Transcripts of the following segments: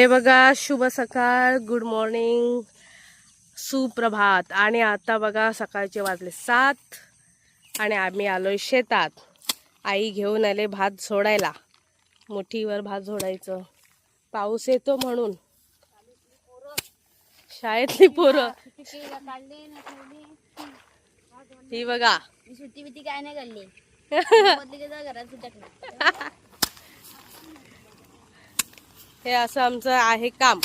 हे बघा शुभ सकाळ गुड मॉर्निंग सुप्रभात. आणि आता बघा सकाळचे वाजले सात आणि आम्ही आलोय शेतात. आई घेऊन आले भात झोडायला मुठीवर भात झोडायचं पाऊस येतो म्हणून. शाळेतली पोरं. ही बघा. सुट्टी बिट्टी काय नाही जा घरात हे असं आमचं आहे काम.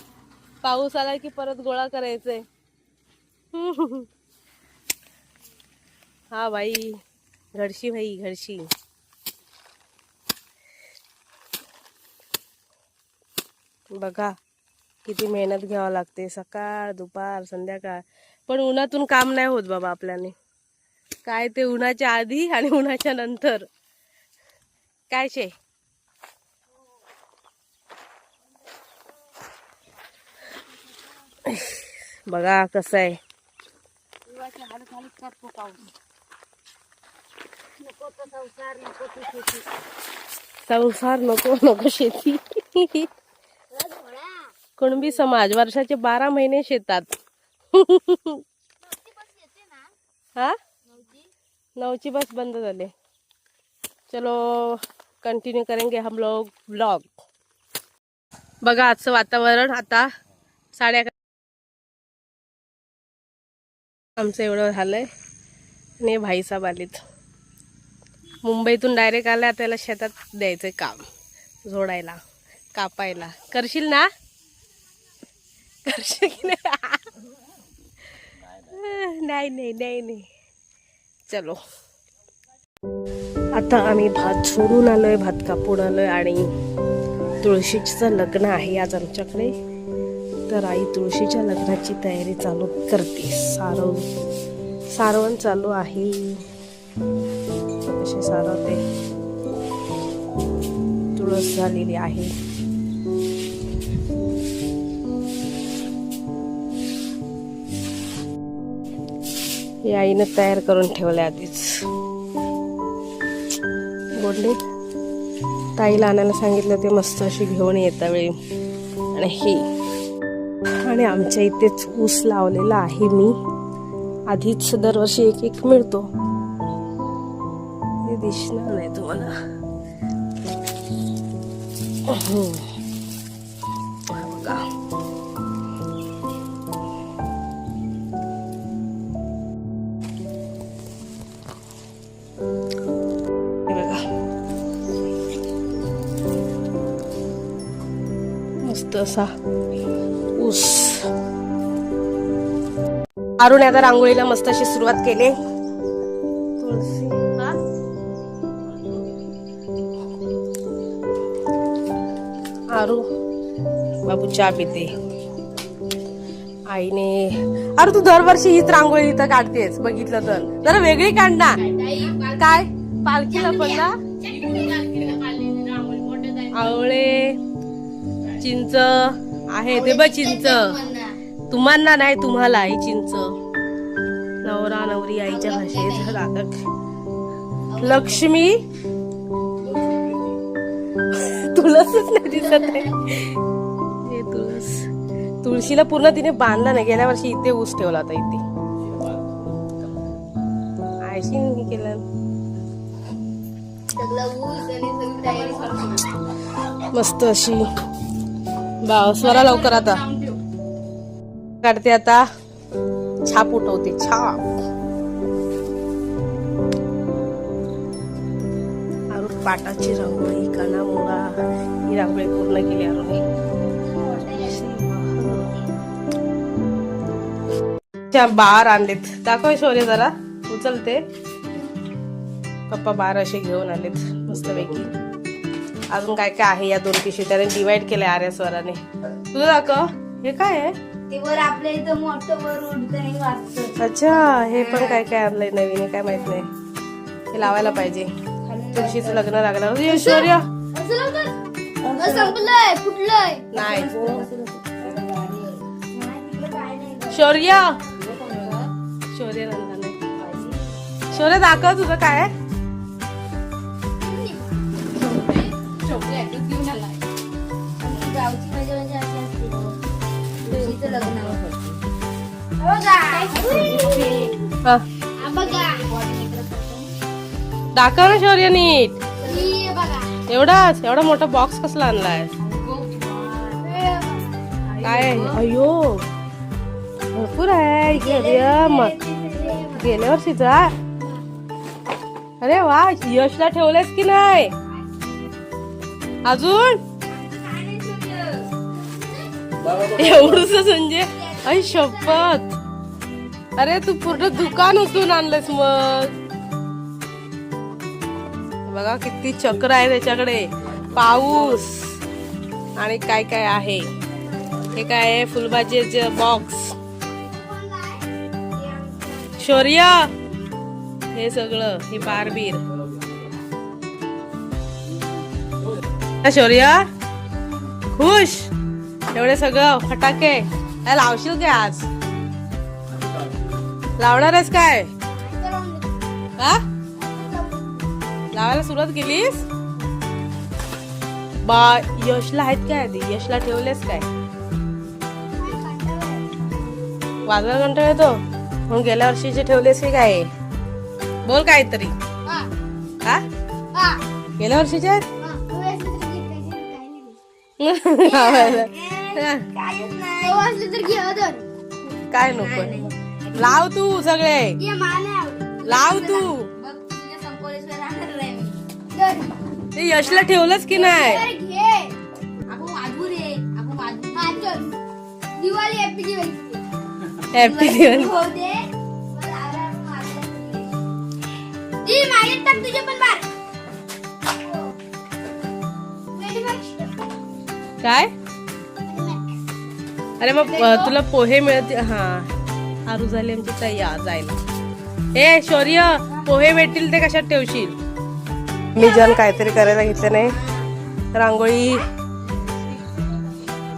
पाऊस आला की परत गोळा करायचंय. हा बाई घडशी भाई घडशी. बघा किती मेहनत घ्यावं लागते. सकाळ दुपार संध्याकाळ. पण उन्हातून काम नाही होत बाबा आपल्याने. काय ते उन्हाच्या आधी आणि उन्हाच्या नंतर. काय शे? बघा कसं आहे. संसार नको नको शेती. कुणबी समाज, वर्षाचे बारा महिने शेतात. हा? नऊची बस बंद झाले. चलो कंटिन्यू करेंगे हम लोग ब्लॉग बघा आजचं वातावरण, आता साडे आमचं एवढं झालंय. आणि भाईसाहेब आलेत. मुंबईतून डायरेक्ट आल्या त्याला शेतात द्यायचं काम. जोडायला कापायला. करशील ना? करशील की नाही? नाही नाही नाही नाही. चलो. आता आम्ही भात सोडून आलोय भात कापून आलोय आणि तुळशीचं लग्न आहे आज आमच्याकडे. तर आई तुळशीच्या लग्नाची तयारी चालू करते. सारव सारवण चालू आहे. कसे सारवते? तुळस झालेली आहे. आईनं तयार करून ठेवले आधीच. गोडले ताईला आणायला सांगितलं ते मस्त अशी घेऊन येता वेळी. आणि हे आणि आमच्या इथेच ऊस लावलेला आहे मी. आधीच दरवर्षी एक एक मिळतो. हे दिसणार नाही तुम्हाला. बघा. मस्त असा अरुण आता रांगोळीला मस्त अशी सुरुवात केली. तुळशी आरू बाबू चहा पिते. आईने अरे तू दरवर्षी हीच रांगोळी इथं काढतेस बघितलं तर. जरा वेगळी काढ ना काय? पालखीला पण ना? आवळे चिंच आहे ते बघ चिंच. तुम्हाला नाही तुम्हाला आई चिंच नवरा नवरी आईच्या भाषेत राधक लक्ष्मी? तुळस नाही दिसत आहे. हे तुळस. तुळशीला पूर्ण तिने बांधला नाही. गेल्या वर्षी इथे ऊस ठेवला होता इथे. आयशीन हे केलं. मस्त अशी. बा स्वरा लवकर आता. काढते आता. छाप उठवते छाप. अरुण पाटाची रांगोळी काना मोळा ही रांगोळी पूर्ण केली अरुणे. बार आणलेत. दाखव शौर्य जरा. उचलते. पप्पा बार असे घेऊन आलेत मस्तपैकी. अजून काय काय आहे या दोन पिशवी त्याने डिवाइड केलंय आर्या स्वराने. तुझं दाखव. हे काय आहे? ते वर आपल्या इथं मोठं वर वाचतं अच्छा हे पण काय काय आणलंय नवीन हे काय माहीत नाही. हे लावायला पाहिजे. तुळशीचं लग्न असं लवकर? अगं, संपलंय फुटलंय. नाही. तिकडे काय नाही. शौर्य! शौर्य शौर्य दाखव तुझं काय आहे? दाखव ना शौर्य नीट. ही एवढाच एवढा मोठा बॉक्स कसला आणलाय काय? अयो भरपूर आहे मग गेल्या वर्षीचा? अरे वा यशला ठेवलंयस की नाही? अजून? एवढस म्हणजे अय शपथ. अरे तू पूर्ण दुकान उचलून आणलंस मग. बघा किती चक्र आहे त्याच्याकडे. पाऊस आणि काय काय आहे. हे काय आहे? फुलभाजीचे बॉक्स शौर्य! हे सगळं हे बारबीर. शौर्य! खुश! एवढे सगळं फटाके. लावशील काय आज? लावणार आहेस काय? हा? लावायला सुरुवात केलीस? बा यशला आहेत काय आधी? यशला ठेवलेस काय? वाजवायला कंटाळ येतो? म्हणून गेल्या वर्षीचे ठेवलेस की काय? बोल काहीतरी. हा? गेल्या वर्षीचे आहेत काय नको? लाव तू सगळे. लाव तू. ते यशला ठेवलंच की नाही? दिवाळी हॅपी दिवाळी. माझ्यात टाक तुझे पण बार काय? अरे मग अ, तुला पोहे मिळतील. हा. आरू झाली आमची तयार जायला. ए शौर्य पोहे भेटतील ते कशात ठेवशील? मी जण काहीतरी करायला घेतलं नाही. रांगोळी.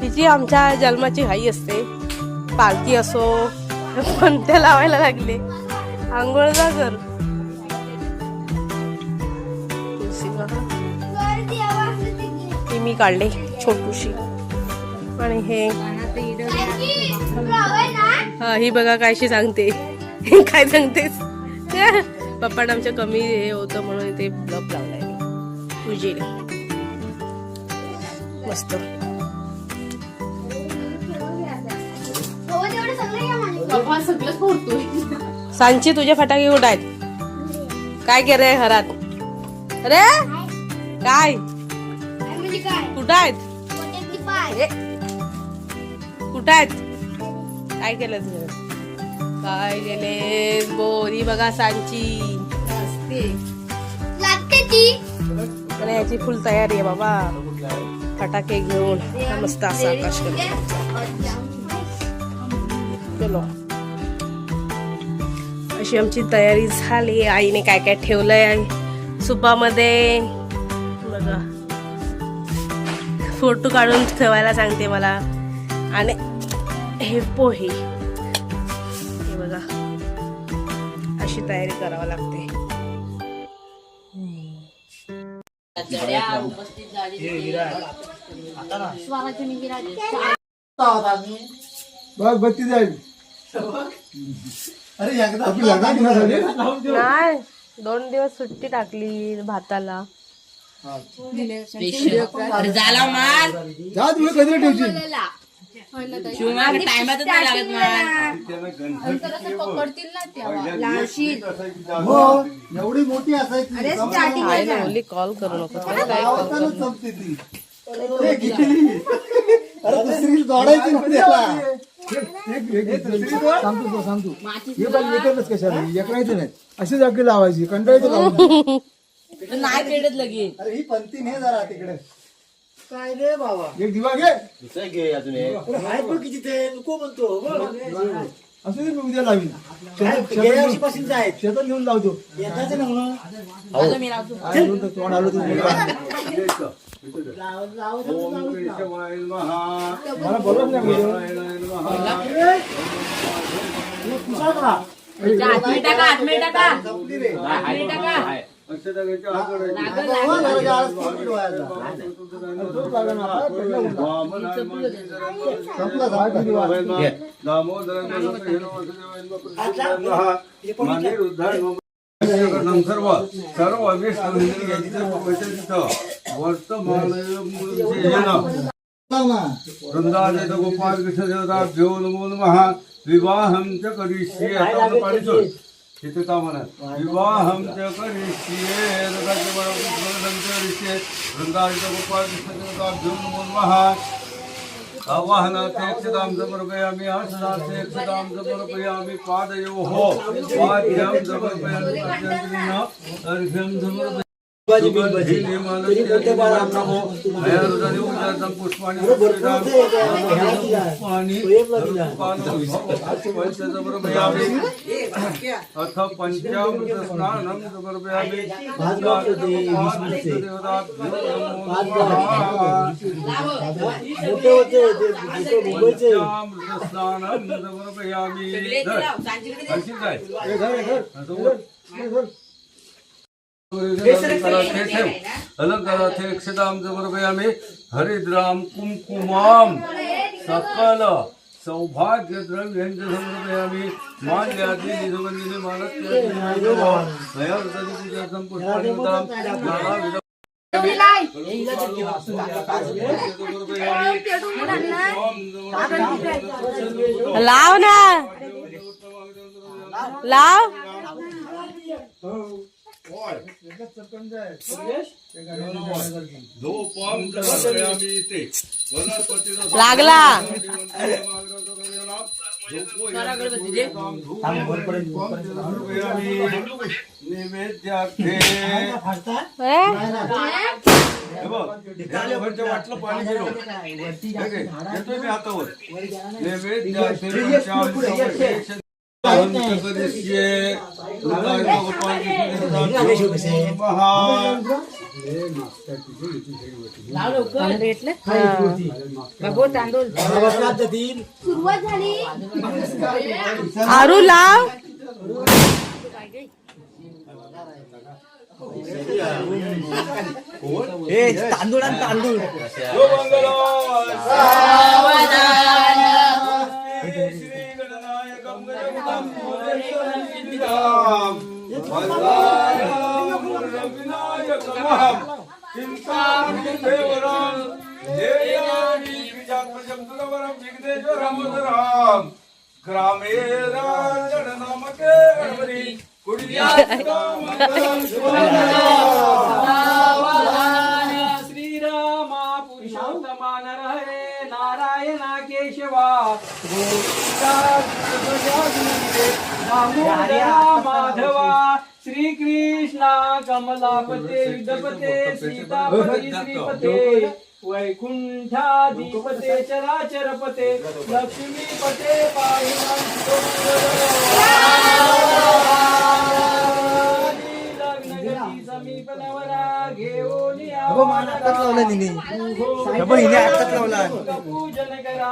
तिची आमच्या जन्माची घाई असते. पालखी असो पण ते लावायला लागले. आंघोळ जा कर. ती मी काढली छोटूशी. आणि हे. हा ही बघा कायशी सांगते. काय सांगतेस? पप्पांना आमच्या कमी हे होतं म्हणून ते ब्लॉक लावलाय. मी पूजेला मस्त. सांची तुझे फटाके आहेत? काय केलंय घरात? अरे? काय? काय कुठं आहेत? कुठं आहेत? काय केलं तुझं काय केले बोरी बघा सांची. लागते ती. आणि याची फुल तयारी आहे बाबा. फटाके घेऊन मस्त असं आकाश चलो. अशी आमची तयारी झाली. आईने काय काय ठेवलंय? सुपामध्ये. बघा. फोटो काढून ठेवायला सांगते मला. आणि हे पोहे. हे बघा. अशी तयारी करावी लागते. बघ बत्ती जाईल अरे नाही दोन दिवस सुट्टी टाकली भाताला. जा तुम्ही कधी ठेवशील हो एवढी मोठी असायची. आईला बोलली कॉल करू नको. तर काय गावातच संपते ती. ए, किती? अरे दुसरी जोडायची नव्हती त्याला. एक- एक- एक दुसरी जोड. सांगतो तो, सांगतो हे पण एकच कशाला? एकरायचं नाही अशी जागी लावायची कंटाळायचं लावून नाही पेडत लगे अरे ही पंक्ती नाही जरा तिकडे. काय रे बाबा? एक दिवा घे. अरे हाय पण किती ते नको म्हणतो. असं मी उद्या लावीन. शेतात- शेतात घेऊन लावतो. काय बोलतो, तोंड आलं तू मला बोलत. नाही. तोच लागला ना आपला, पडला उलटा. संपला, संपला. सर्व सर्व अभीष्ट वर्तमान. वृंदादेत गोपाल कृष्ण देवता भ्यो नमो नमः. विवाहं च करिष्ये. आता पाणी का म्हणत विवाहं च करिष्ये रथाचे बळावून स्मरणं च करिष्ये समर्पयामि आसनाथे क्षदां समर्पयामि पादयोः पाद्यं समर्पयामि अर्घ्यं समर्पयामि। अथ पंचामृत स्नानं समर्पयामि पंचामृत स्नानं समर्पयामि आणखी काय हे घर, हे घर, हे घर, हे घर. अलंकाराथे क्षतां समर्पयामि हरिद्रां कुङ्कुमां सकल सौभाग्य द्रव्यञ्च समर्पयामि माल्यादि निधवन्दिनि लाव ना. लाव. लागला? हे वाटलं पाणी हातावर जातील. सुरुवात झाली. आरू लाव. ए, तांदूळ आणि तांदूळ. ग्रामे नामके गणपती कुडिया श्रीरामा पुरुषोत्तमा नरहरे नारायणा केशवा माधवा श्रीकृष्णा कमलापते युद्धपते सीतापती श्रीपते वैकुंठाधिपते चराचरपते लक्ष्मीपते समीप नवरा घेऊन. पूजन करा.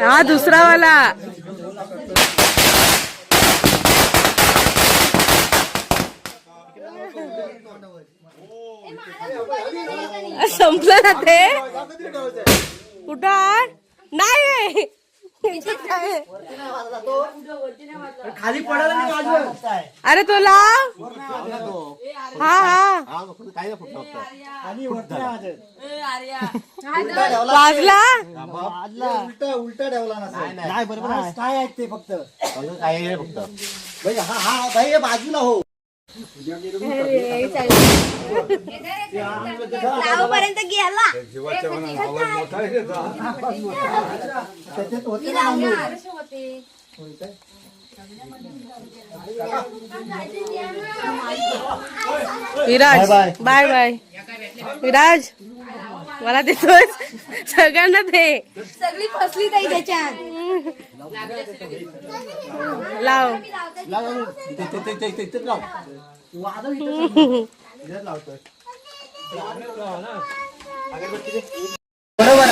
हा दुसरा वाला. संपलं ना ते? कुठं नाही. आहे. खाली पडायला नाही वाजवत. अरे तो लाव. हा हा. आणि वरती नाही वाजत. वाजला? उलटा उलटा ठेवला नसेल. नाही बरोबर आहे. काय आहे ते फक्त? भाई हा हा भाई हे बाजूला हो. पर्यंत गेला. विराज बाय बाय विराज मला देतोय. सगळ्यांना दे. सगळी फसली ताई त्याच्यात. लाव. बरोबर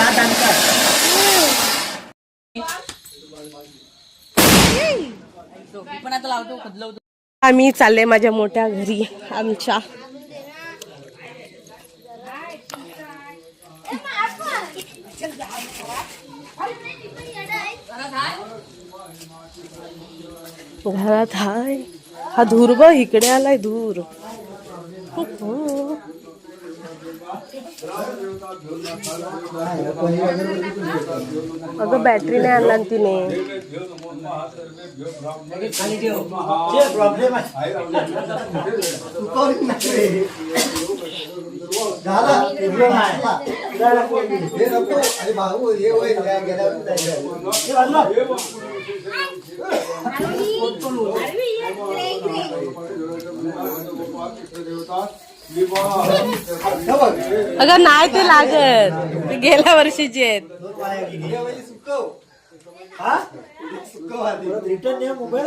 आम्ही चालले माझ्या मोठ्या घरी आमच्या. घरात हाय हा धूर ब इकडे आलाय धूर. अगं बॅटरी नाही आणला ना तिने प्रॉब्लेम आहे चुकवली नाही रे. झाला. प्रॉब्लेम आहे हे नको अरे भाऊ हे होय गेल्या- गेल्यावर जायचं. वाजलं? बघ. अगं नाही ते लागत. ते गेल्या वर्षीचे आहेत. Return mobile